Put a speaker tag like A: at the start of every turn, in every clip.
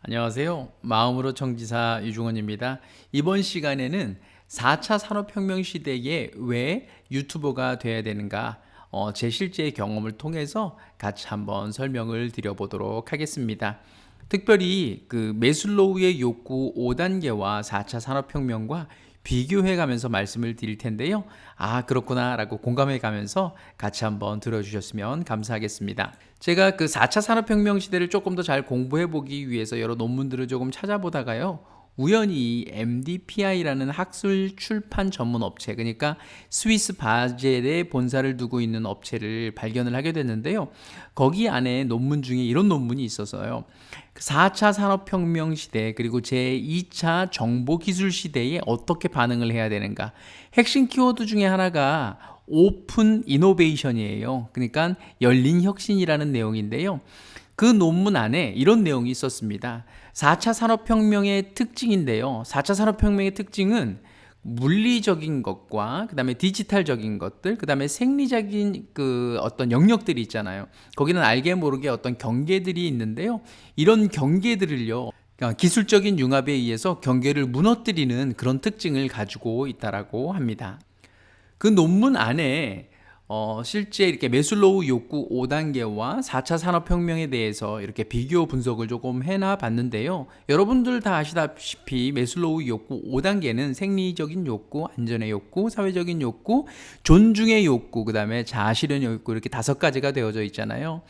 A: 안녕하세요. 마음으로 청지사 유중원입니다. 이번 시간에는 4차 산업혁명 시대에 왜 유튜버가 돼야 되는가, 어, 제 실제 경험을 통해서 같이 한번 설명을 드려보도록 하겠습니다. 특별히 그 메슬로우의 욕구 5단계와 4차 산업혁명과 비교해 가면서 말씀을 드릴 텐데요. 아, 그렇구나 라고 공감해 가면서 같이 한번 들어주셨으면 감사하겠습니다. 제가 그 4차 산업혁명 시대를 조금 더 잘 공부해 보기 위해서 여러 논문들을 조금 찾아보다가요. 우연히 MDPI라는 학술 출판 전문 업체, 그러니까 스위스 바젤에 본사를 두고 있는 업체를 발견을 하게 됐는데요. 거기 안에 논문 중에 이런 논문이 있어서요. 4차 산업혁명 시대, 그리고 제2차 정보기술 시대에 어떻게 반응을 해야 되는가. 핵심 키워드 중에 하나가 오픈 이노베이션이에요. 그러니까 열린 혁신이라는 내용인데요. 그 논문 안에 이런 내용이 있었습니다. 4차 산업혁명의 특징인데요. 4차 산업혁명의 특징은 물리적인 것과 그다음에 디지털적인 것들, 그다음에 생리적인 그 어떤 영역들이 있잖아요. 거기는 알게 모르게 어떤 경계들이 있는데요. 이런 경계들을요. 그러니까 기술적인 융합에 의해서 경계를 무너뜨리는 그런 특징을 가지고 있다라고 합니다. 그 논문 안에 어, 실제 이렇게 메슬로우 욕구 5단계와 4차 산업혁명에 대해서 이렇게 비교 분석을 조금 해놔 봤는데요. 여러분들 다 아시다시피 메슬로우 욕구 5단계는 생리적인 욕구, 안전의 욕구, 사회적인 욕구, 존중의 욕구, 그 다음에 자아실현의 욕구 이렇게 다섯 가지가 되어져 있잖아요.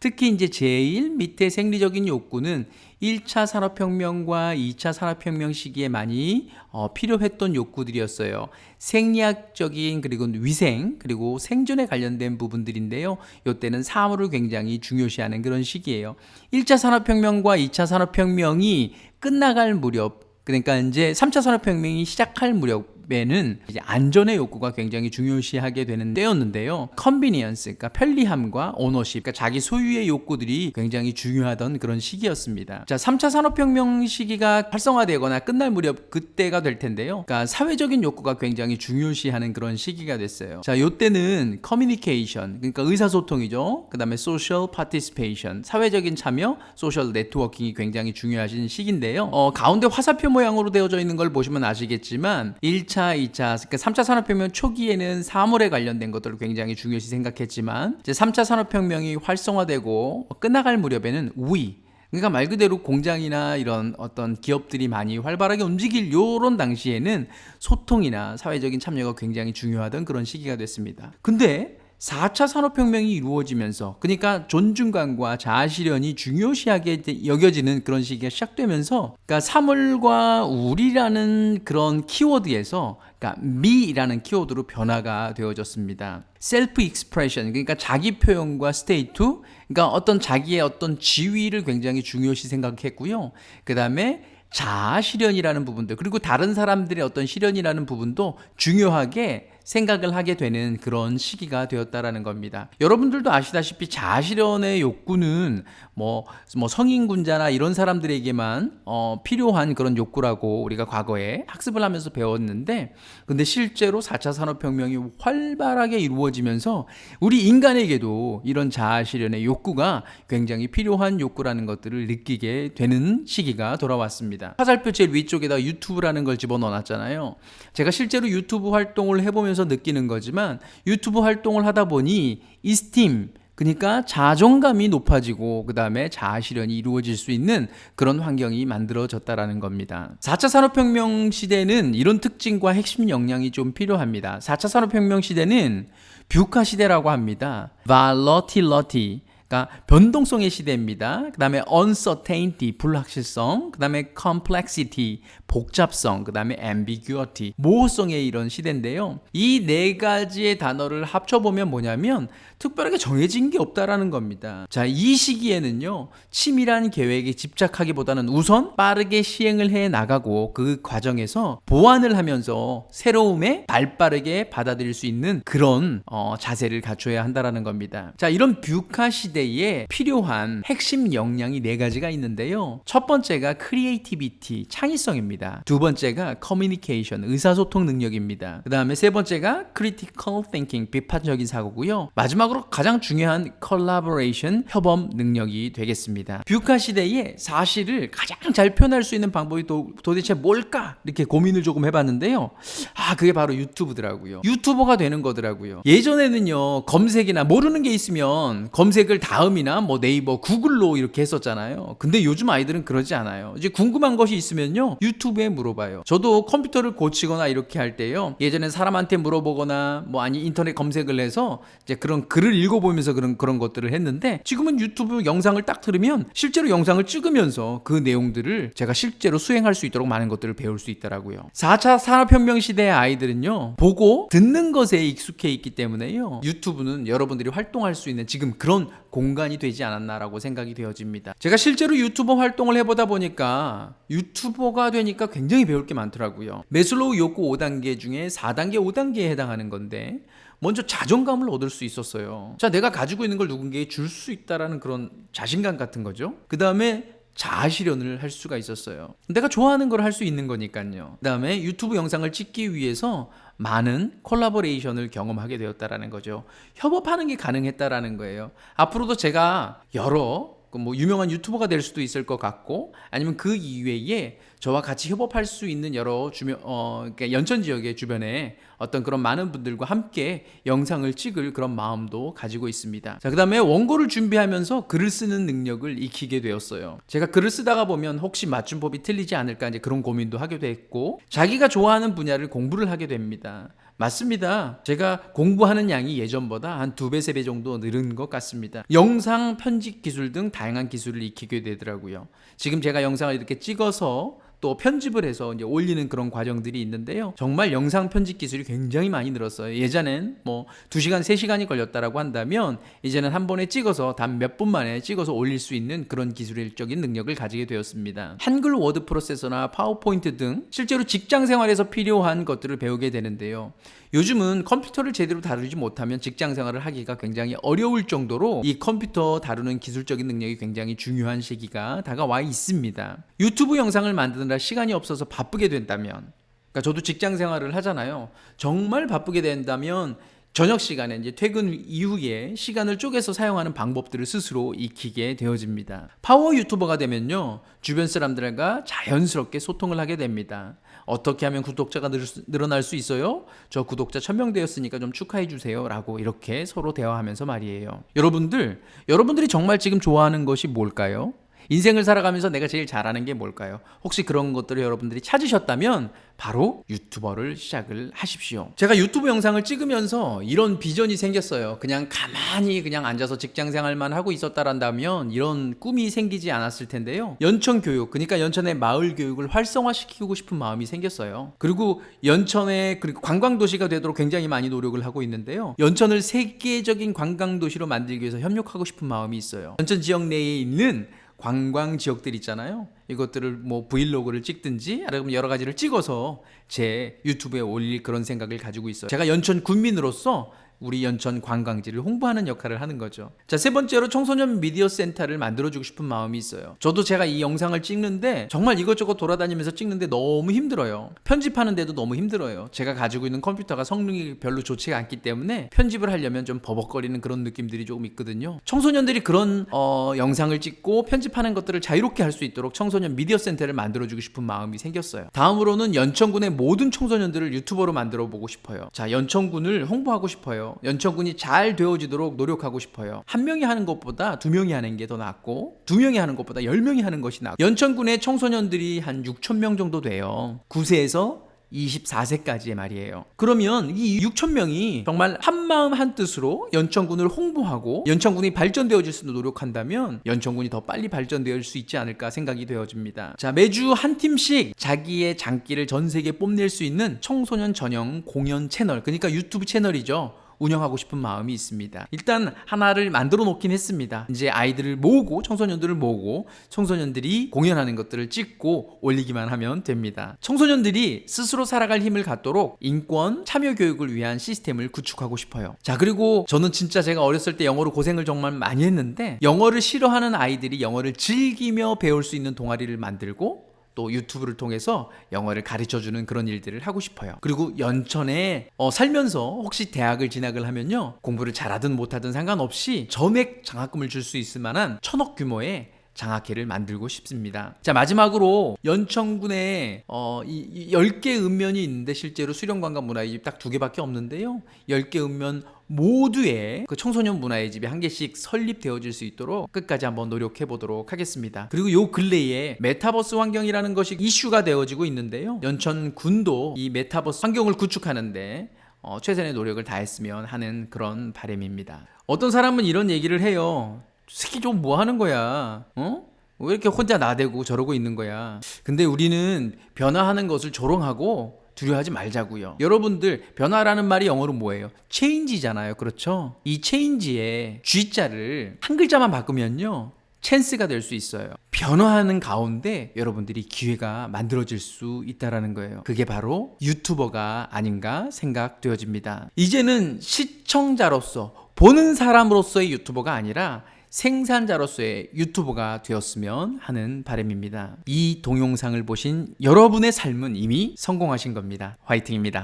A: 특히 이제 제일 밑에 생리적인 욕구는 1차 산업혁명과 2차 산업혁명 시기에 많이 어, 필요했던 욕구들이었어요. 생리학적인 그리고 위생 그리고 생존에 관련된 부분들인데요. 이때는 사물을 굉장히 중요시하는 그런 시기예요. 1차 산업혁명과 2차 산업혁명이 끝나갈 무렵 그러니까 이제 3차 산업혁명이 시작할 무렵 에는 이제 안전의 욕구가 굉장히 중요시하게 되는 때였는데요. 컨비니언스, 그러니까 편리함과 오너십, 그러니까 자기 소유의 욕구들이 굉장히 중요하던 그런 시기였습니다. 자, 3차 산업혁명 시기가 활성화되거나 끝날 무렵 그때가 될 텐데요. 그러니까 사회적인 욕구가 굉장히 중요시하는 그런 시기가 됐어요. 자, 요때는 커뮤니케이션, 그러니까 의사소통이죠. 그 다음에 소셜 파티시페이션, 사회적인 참여, 소셜 네트워킹이 굉장히 중요하신 시기인데요. 어, 가운데 화살표 모양으로 되어져 있는 걸 보시면 아시겠지만 1차, 2차, 그러니까 3차 산업혁명 초기에는 사물에 관련된 것들을 굉장히 중요시 생각했지만 이제 3차 산업혁명이 활성화되고 끝나갈 무렵에는 위 그러니까 말 그대로 공장이나 이런 어떤 기업들이 많이 활발하게 움직일 요런 당시에는 소통이나 사회적인 참여가 굉장히 중요하던 그런 시기가 됐습니다. 근데 4차 산업혁명이 이루어지면서 그러니까 존중감과 자아실현이 중요시하게 여겨지는 그런 시기가 시작되면서 그러니까 사물과 우리라는 그런 키워드에서 그러니까 미라는 키워드로 변화가 되어졌습니다. 셀프 익스프레션 그러니까 자기 표현과 스테이트 그러니까 어떤 자기의 어떤 지위를 굉장히 중요시 생각했고요. 그다음에 자아 실현이라는 부분들 그리고 다른 사람들의 어떤 실현이라는 부분도 중요하게 생각을 하게 되는 그런 시기가 되었다라는 겁니다. 여러분들도 아시다시피 자아 실현의 욕구는 뭐, 뭐 성인군자나 이런 사람들에게만 어, 필요한 그런 욕구라고 우리가 과거에 학습을 하면서 배웠는데 근데 실제로 4차 산업혁명이 활발하게 이루어지면서 우리 인간에게도 이런 자아 실현의 욕구가 굉장히 필요한 욕구라는 것들을 느끼게 되는 시기가 돌아왔습니다. 화살표 제일 위쪽에다 유튜브라는 걸 집어넣어놨잖아요. 제가 실제로 유튜브 활동을 해보면서 느끼는 거지만 유튜브 활동을 하다 보니 이 스팀 그러니까 자존감이 높아지고 그다음에 자아 실현이 이루어질 수 있는 그런 환경이 만들어졌다라는 겁니다. 4차 산업 혁명 시대는 이런 특징과 핵심 역량이 좀 필요합니다. 4차 산업 혁명 시대는 뷰카 시대라고 합니다. 발러티러티 그러니까 변동성의 시대입니다. 그 다음에 uncertainty, 불확실성, 그 다음에 complexity, 복잡성, 그 다음에 ambiguity, 모호성의 이런 시대인데요. 이 네 가지의 단어를 합쳐보면 뭐냐면 특별하게 정해진 게 없다라는 겁니다. 자, 이 시기에는요, 치밀한 계획에 집착하기보다는 우선 빠르게 시행을 해 나가고 그 과정에서 보완을 하면서 새로움에 발 빠르게 받아들일 수 있는 그런 어, 자세를 갖춰야 한다라는 겁니다. 자, 이런 뷰카 시대에 필요한 핵심 역량이 네 가지가 있는데요. 첫 번째가 크리에이티비티, 창의성입니다. 능력입니다. 두 번째가 커뮤니케이션, 의사소통 능력입니다. 그 다음에 세 번째가 critical thinking, 비판적인 사고고요. 마지막으로 가장 중요한 collaboration, 협업 능력이 되겠습니다. 뷰카 시대에 사실을 가장 잘 표현할 수 있는 방법이 도, 도대체 뭘까? 이렇게 고민을 조금 해봤는데요. 아, 그게 바로 유튜브더라고요. 유튜버가 되는 거더라고요. 예전에는요, 검색이나 모르는 게 있으면 검색을 다음이나 뭐 네이버, 구글로 이렇게 했었잖아요. 근데 요즘 아이들은 그러지 않아요. 이제 궁금한 것이 있으면요, 유튜브 에 물어봐요. 저도 컴퓨터를 고치거나 이렇게 할 때요, 예전엔 사람한테 물어보거나 뭐 아니 인터넷 검색을 해서 이제 그런 글을 읽어보면서 그런 그런 것들을 했는데 지금은 유튜브 영상을 딱 들으면 실제로 영상을 찍으면서 그 내용들을 제가 실제로 수행할 수 있도록 많은 것들을 배울 수 있더라고요. 4차 산업혁명 시대의 아이들은요, 보고 듣는 것에 익숙해 있기 때문에요. 유튜브는 여러분들이 활동할 수 있는 지금 그런 공간이 되지 않았나라고 생각이 되어집니다. 제가 실제로 유튜버 활동을 해보다 보니까 유튜버가 되니까 굉장히 배울 게 많더라고요. 메슬로우 욕구 5단계 중에 4단계, 5단계에 해당하는 건데 먼저 자존감을 얻을 수 있었어요. 자, 내가 가지고 있는 걸 누군가에게 줄수 있다라는 그런 자신감 같은 거죠. 그 다음에 자아 실현을 할 수가 있었어요. 내가 좋아하는 걸 할 수 있는 거니까요. 그 다음에 유튜브 영상을 찍기 위해서 많은 콜라보레이션을 경험하게 되었다라는 거죠. 협업하는 게 가능했다라는 거예요. 앞으로도 제가 여러 그 뭐 유명한 유튜버가 될 수도 있을 것 같고 아니면 그 이외에 저와 같이 협업할 수 있는 여러 주변 어 그러니까 연천 지역의 주변에 어떤 그런 많은 분들과 함께 영상을 찍을 그런 마음도 가지고 있습니다. 자, 그다음에 원고를 준비하면서 글을 쓰는 능력을 익히게 되었어요. 제가 글을 쓰다가 보면 혹시 맞춤법이 틀리지 않을까 이제 그런 고민도 하게 됐고 자기가 좋아하는 분야를 공부를 하게 됩니다. 맞습니다. 제가 공부하는 양이 예전보다 한 두 배, 세 배 정도 늘은 것 같습니다. 영상 편집 기술 등 다양한 기술을 익히게 되더라고요. 지금 제가 영상을 이렇게 찍어서 또 편집을 해서 이제 올리는 그런 과정들이 있는데요. 정말 영상 편집 기술이 굉장히 많이 늘었어요. 예전엔 뭐 2시간, 3시간이 걸렸다라고 한다면 이제는 한 번에 찍어서 단 몇 분 만에 찍어서 올릴 수 있는 그런 기술적인 능력을 가지게 되었습니다. 한글 워드 프로세서나 파워포인트 등 실제로 직장 생활에서 필요한 것들을 배우게 되는데요. 요즘은 컴퓨터를 제대로 다루지 못하면 직장 생활을 하기가 굉장히 어려울 정도로 이 컴퓨터 다루는 기술적인 능력이 굉장히 중요한 시기가 다가와 있습니다. 유튜브 영상을 만드느라 시간이 없어서 바쁘게 된다면, 그러니까 저도 직장 생활을 하잖아요. 정말 바쁘게 된다면 저녁 시간에 이제 퇴근 이후에 시간을 쪼개서 사용하는 방법들을 스스로 익히게 되어집니다. 파워 유튜버가 되면요. 주변 사람들과 자연스럽게 소통을 하게 됩니다. 어떻게 하면 구독자가 늘 수- 늘어날 수 있어요? 저 구독자 1000명 되었으니까 좀 축하해 주세요. 라고 이렇게 서로 대화하면서 말이에요. 여러분들, 여러분들이 정말 지금 좋아하는 것이 뭘까요? 인생을 살아가면서 내가 제일 잘하는 게 뭘까요? 혹시 그런 것들을 여러분들이 찾으셨다면 바로 유튜버를 시작을 하십시오. 제가 유튜브 영상을 찍으면서 이런 비전이 생겼어요. 그냥 가만히 그냥 앉아서 직장 생활만 하고 있었다란다면 이런 꿈이 생기지 않았을 텐데요. 연천 교육, 그러니까 연천의 마을 교육을 활성화시키고 싶은 마음이 생겼어요. 그리고 연천의 그리고 관광 도시가 되도록 굉장히 많이 노력을 하고 있는데요. 연천을 세계적인 관광 도시로 만들기 위해서 협력하고 싶은 마음이 있어요. 연천 지역 내에 있는 관광 지역들 있잖아요. 이것들을 뭐 브이로그를 찍든지 아니면 여러 가지를 찍어서 제 유튜브에 올릴 그런 생각을 가지고 있어요. 제가 연천 군민으로서 우리 연천 관광지를 홍보하는 역할을 하는 거죠. 자, 세 번째로 청소년 미디어 센터를 만들어주고 싶은 마음이 있어요. 저도 제가 이 영상을 찍는데 정말 이것저것 돌아다니면서 찍는데 너무 힘들어요. 편집하는데도 너무 힘들어요. 제가 가지고 있는 컴퓨터가 성능이 별로 좋지가 않기 때문에 편집을 하려면 좀 버벅거리는 그런 느낌들이 조금 있거든요. 청소년들이 그런 어, 영상을 찍고 편집하는 것들을 자유롭게 할 수 있도록 청소년 미디어 센터를 만들어주고 싶은 마음이 생겼어요. 다음으로는 연천군의 모든 청소년들을 유튜버로 만들어 보고 싶어요. 자, 연천군을 홍보하고 싶어요. 연천군이 잘 되어지도록 노력하고 싶어요. 한 명이 하는 것보다 두 명이 하는 게 더 낫고 두 명이 하는 것보다 열 명이 하는 것이 낫고 연천군의 청소년들이 한 6천 명 정도 돼요. 9세에서 24세까지의 말이에요. 그러면 이 6천 명이 정말 한 마음 한 뜻으로 연천군을 홍보하고 연천군이 발전되어질 수 있도록 노력한다면 연천군이 더 빨리 발전되어질 수 있지 않을까 생각이 되어집니다. 자 매주 한 팀씩 자기의 장기를 전 세계에 뽐낼 수 있는 청소년 전용 공연 채널 그러니까 유튜브 채널이죠. 운영하고 싶은 마음이 있습니다. 일단 하나를 만들어 놓긴 했습니다. 이제 아이들을 모으고 청소년들을 모으고 청소년들이 공연하는 것들을 찍고 올리기만 하면 됩니다. 청소년들이 스스로 살아갈 힘을 갖도록 인권 참여 교육을 위한 시스템을 구축하고 싶어요. 자, 그리고 저는 진짜 제가 어렸을 때 영어로 고생을 정말 많이 했는데 영어를 싫어하는 아이들이 영어를 즐기며 배울 수 있는 동아리를 만들고 또또 유튜브를 통해서 영어를 가르쳐 주는 그런 일들을 하고 싶어요. 그리고 연천에 어, 살면서 혹시 대학을 진학을 하면요. 공부를 잘하든 못하든 상관없이 전액 장학금을 줄 수 있을 만한 천억 규모의 장학회를 만들고 싶습니다. 자, 마지막으로 연천군에 어, 이, 이 10개 읍면이 있는데 실제로 수련관과 문화의 집 딱 두 개밖에 없는데요. 10개 읍면 모두에 그 청소년 문화의 집이 한 개씩 설립되어질 수 있도록 끝까지 한번 노력해 보도록 하겠습니다. 그리고 요 근래에 메타버스 환경이라는 것이 이슈가 되어지고 있는데요. 연천군도 이 메타버스 환경을 구축하는데 어, 최선의 노력을 다했으면 하는 그런 바람입니다. 어떤 사람은 이런 얘기를 해요. 새끼 좀 뭐 하는 거야? 어? 왜 이렇게 혼자 나대고 저러고 있는 거야? 근데 우리는 변화하는 것을 조롱하고 두려워하지 말자고요. 여러분들 변화라는 말이 영어로 뭐예요? 체인지잖아요. 그렇죠? 이 체인지에 G자를 한 글자만 바꾸면요. 찬스가 될 수 있어요. 변화하는 가운데 여러분들이 기회가 만들어질 수 있다라는 거예요. 그게 바로 유튜버가 아닌가 생각되어집니다. 이제는 시청자로서 보는 사람으로서의 유튜버가 아니라 생산자로서의 유튜버가 되었으면 하는 바람입니다. 이 동영상을 보신 여러분의 삶은 이미 성공하신 겁니다. 화이팅입니다.